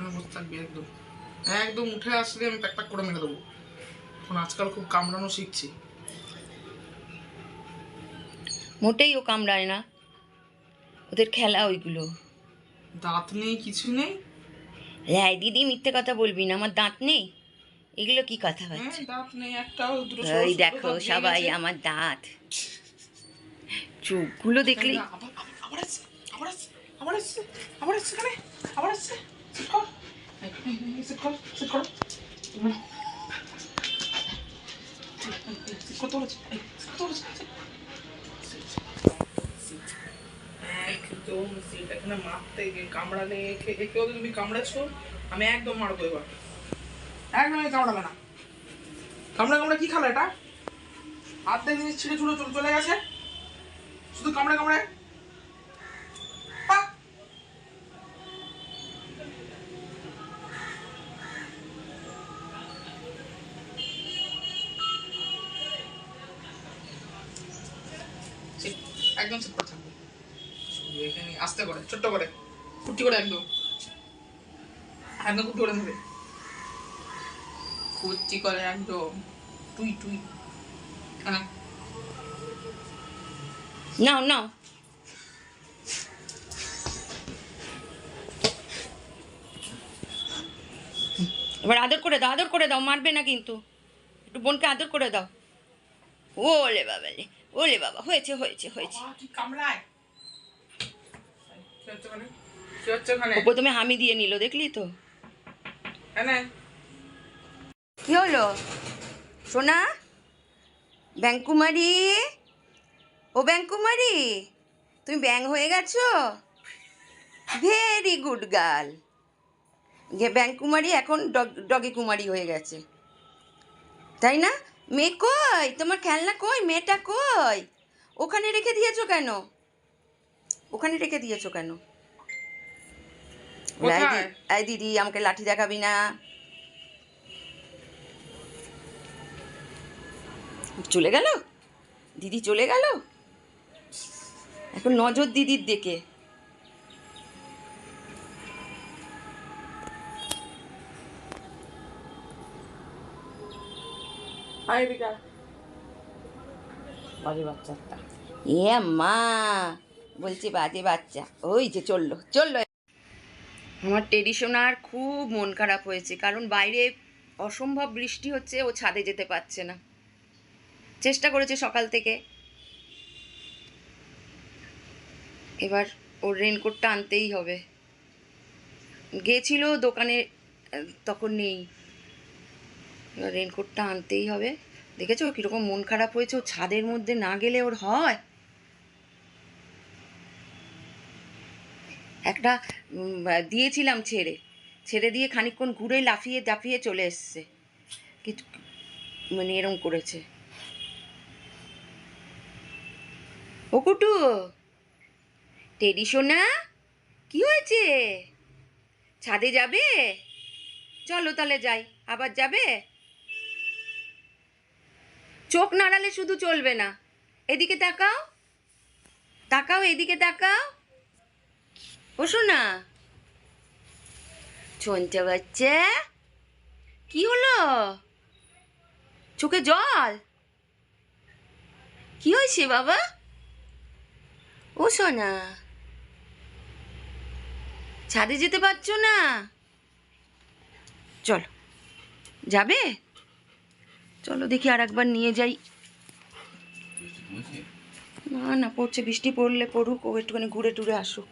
এখানে বসে থাকবি একদম। একদম উঠে আসলে আমি প্যাক প্যাক করে মেরে দেবো। এখন আজকাল খুব কামড়ানো শিখছি। মোটেই ও কামড়ায় না। ওদের খেলা ওইগুলো। দাঁত নেই কিছু নেই? হ্যাঁ দিদি মিথ্যে কথা বলবি না আমার দাঁত নেই? এগুলো কি কথা হ্যাঁ হচ্ছে? ওই দেখো সবাই। আমার দাঁত। চোখগুলো দেখলি? আবার আবার- আবার আবার আবার আবার আসছে এখানে আবার একদম এখানে মারতে কামড়ালে একেও তুমি কামড়াচ্ছো? আমি একদম মারবো এবার। একদম কামড়াবে না। কামড়া কামড়া কি খালে এটা? হাত দিয়ে জিনিস ছিঁড়ে ছুড়ে চলে চলে গেছে? শুধু কামড়ে কামড়ে একদম করে থাকবে। এখানে আস্তে করে ছোট্ট করে করে একদম। একদম করে কুচি করে একদম। টুই টুই। নাও নাও। এবার আদর করে দাও, আদর করে দাও, মারবে না কিন্তু। একটু বোনকে আদর করে দাও। ওলে বাবা ওলে বাবা হয়েছে হয়েছে হয়েছে। প্রথমে হামি দিয়ে নিল দেখলি তো? এনে কি হলো? সোনা? ব্যাংকুমারি? ও ব্যাংকুমারি? তুমি ব্যাং হয়ে গেছো? ভেরি গুড গার্ল ব্যাংকুমারি এখন ডগ- ডগি কুমারী হয়ে গেছে। তাই না? মেয়ে কই? তোমার খেলনা কই? মেয়েটা কই? ওখানে রেখে দিয়েছ কেন? ওখানে রেখে দিয়েছ কেন? এই দিদি আমাকে লাঠি দেখাবি না। চলে গেল? দিদি চলে গেল? এখন নজর দিদির দিকে। বাজে বাচ্চা এ মা বলছে বাজে বাচ্চা। ওই যে চলল চলল। আমার টেডিশনার খুব মন খারাপ হয়েছে কারণ বাইরে অসম্ভব বৃষ্টি হচ্ছে ও ছাদে যেতে পারছে না। চেষ্টা করেছে সকাল থেকে। এবার ওর রেনকোটটা আনতেই হবে। গেছিল দোকানে তখন নেই। রেনকোটটা আনতেই হবে। দেখেছ? কীরকম মন খারাপ হয়েছে। ও ছাদের মধ্যে না গেলে ওর হয়। একটা দিয়েছিলাম ছেড়ে। ছেড়ে দিয়ে খানিকক্ষণ ঘুরে লাফিয়ে দাফিয়ে চলে এসছে। কিছু মানে এরম করেছে। ও কুটু! টেডি সোনা, কি হয়েছে? ছাদে যাবে? চলো তাহলে যাই। আবার যাবে? চোখ নাড়ালে শুধু চলবে না। এদিকে তাকাও। তাকাও, এদিকে তাকাও। ও শোনা ছঞ্চা বাচ্চা। কি হলো? চোখে জল? কি হয়েছে বাবা? ও সোনা ছাদে যেতে পারছ না? চলো। যাবে? চলো দেখি আর একবার নিয়ে যাই। না না পড়ছে। বৃষ্টি পড়লে পড়ুক ও একটুখানি ঘুরে টুরে আসুক।